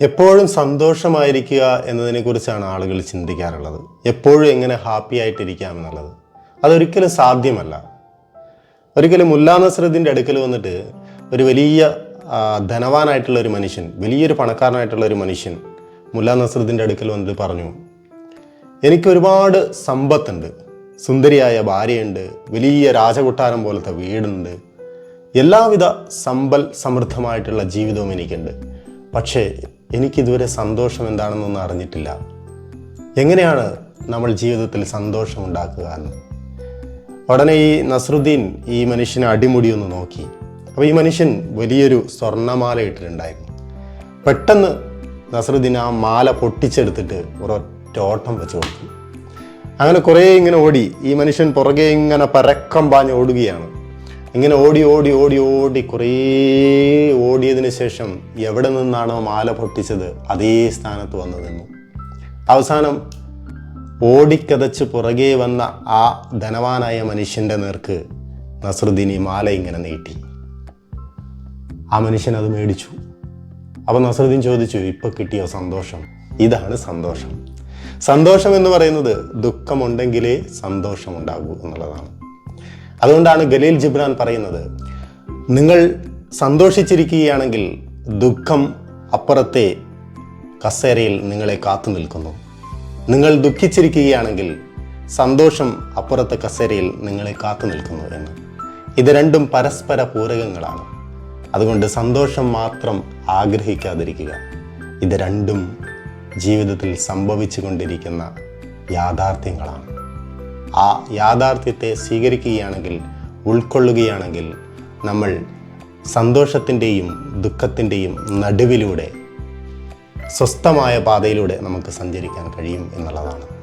എപ്പോഴും സന്തോഷമായിരിക്കുക എന്നതിനെക്കുറിച്ചാണ് ആളുകൾ ചിന്തിക്കാറുള്ളത്. എപ്പോഴും എങ്ങനെ ഹാപ്പി ആയിട്ടിരിക്കാം എന്നുള്ളത്. അതൊരിക്കലും സാധ്യമല്ല. ഒരിക്കലും മുല്ലാ നസ്രദ്ദീന്റെ അടുക്കൽ വന്നിട്ട് ഒരു വലിയ ധനവാനായിട്ടുള്ള ഒരു മനുഷ്യൻ വലിയൊരു പണക്കാരനായിട്ടുള്ള ഒരു മനുഷ്യൻ മുല്ലാ നസ്രദ്ദീന്റെ അടുക്കൽ വന്നിട്ട് പറഞ്ഞു എനിക്ക് ഒരുപാട് സമ്പത്തുണ്ട്. സുന്ദരിയായ ഭാര്യയുണ്ട്. വലിയ രാജകൊട്ടാരം പോലത്തെ വീടുണ്ട്. എല്ലാവിധ സമ്പൽ സമൃദ്ധമായിട്ടുള്ള ജീവിതവും എനിക്കുണ്ട്. പക്ഷേ എനിക്കിതുവരെ സന്തോഷം എന്താണെന്നൊന്നും അറിഞ്ഞിട്ടില്ല. എങ്ങനെയാണ് നമ്മൾ ജീവിതത്തിൽ സന്തോഷം ഉണ്ടാക്കുക എന്ന്? ഉടനെ ഈ നസറുദ്ദീൻ ഈ മനുഷ്യനെ അടിമുടി ഒന്ന് നോക്കി. അപ്പോൾ ഈ മനുഷ്യൻ വലിയൊരു സ്വർണമാല ഇട്ടിട്ടുണ്ടായിരുന്നു. പെട്ടെന്ന് നസറുദ്ദീൻ ആ മാല പൊട്ടിച്ചെടുത്തിട്ട് ഒരൊറ്റ ഓട്ടം വെച്ച് കൊടുത്തു. അങ്ങനെ കുറേ ഇങ്ങനെ ഓടി. ഈ മനുഷ്യൻ പുറകെ ഇങ്ങനെ പരക്കം പാഞ്ഞ് ഓടുകയാണ്. ഇങ്ങനെ ഓടി ഓടി ഓടി ഓടി കുറേ ഓടിയതിന് ശേഷം എവിടെ നിന്നാണോ മാല പൊട്ടിച്ചത് അതേ സ്ഥാനത്ത് വന്നു നിന്നു അവസാനം ഓടിക്കതച്ച് പുറകെ വന്ന ആ ധനവാനായ മനുഷ്യന്റെ നേർക്ക് നസറുദ്ദീൻ ഈ മാല ഇങ്ങനെ നീട്ടി. ആ മനുഷ്യൻ അത് മേടിച്ചു. അപ്പോൾ നസറുദ്ദീൻ ചോദിച്ചു ഇപ്പൊ കിട്ടിയോ സന്തോഷം? ഇതാണ് സന്തോഷം. സന്തോഷം എന്ന് പറയുന്നത് ദുഃഖമുണ്ടെങ്കിലേ സന്തോഷമുണ്ടാകൂ എന്നുള്ളതാണ്. അതുകൊണ്ടാണ് ഗലീൽ ജിബ്രാൻ പറയുന്നത് നിങ്ങൾ സന്തോഷിച്ചിരിക്കുകയാണെങ്കിൽ ദുഃഖം അപ്പുറത്തെ കസേരയിൽ നിങ്ങളെ കാത്തു നിൽക്കുന്നു. നിങ്ങൾ ദുഃഖിച്ചിരിക്കുകയാണെങ്കിൽ സന്തോഷം അപ്പുറത്തെ കസേരയിൽ നിങ്ങളെ കാത്തു നിൽക്കുന്നു എന്ന്. ഇത് രണ്ടും പരസ്പര പൂരകങ്ങളാണ്. അതുകൊണ്ട് സന്തോഷം മാത്രം ആഗ്രഹിക്കാതിരിക്കുക. ഇത് രണ്ടും ജീവിതത്തിൽ സംഭവിച്ചു കൊണ്ടിരിക്കുന്ന യാഥാർത്ഥ്യങ്ങളാണ്. ആ യാഥാർത്ഥ്യത്തെ സ്വീകരിക്കുകയാണെങ്കിൽ ഉൾക്കൊള്ളുകയാണെങ്കിൽ നമ്മൾ സന്തോഷത്തിന്റെയും ദുഃഖത്തിന്റെയും നടുവിലൂടെ സ്വസ്ഥമായ പാതയിലൂടെ നമുക്ക് സഞ്ചരിക്കാൻ കഴിയും എന്നുള്ളതാണ്.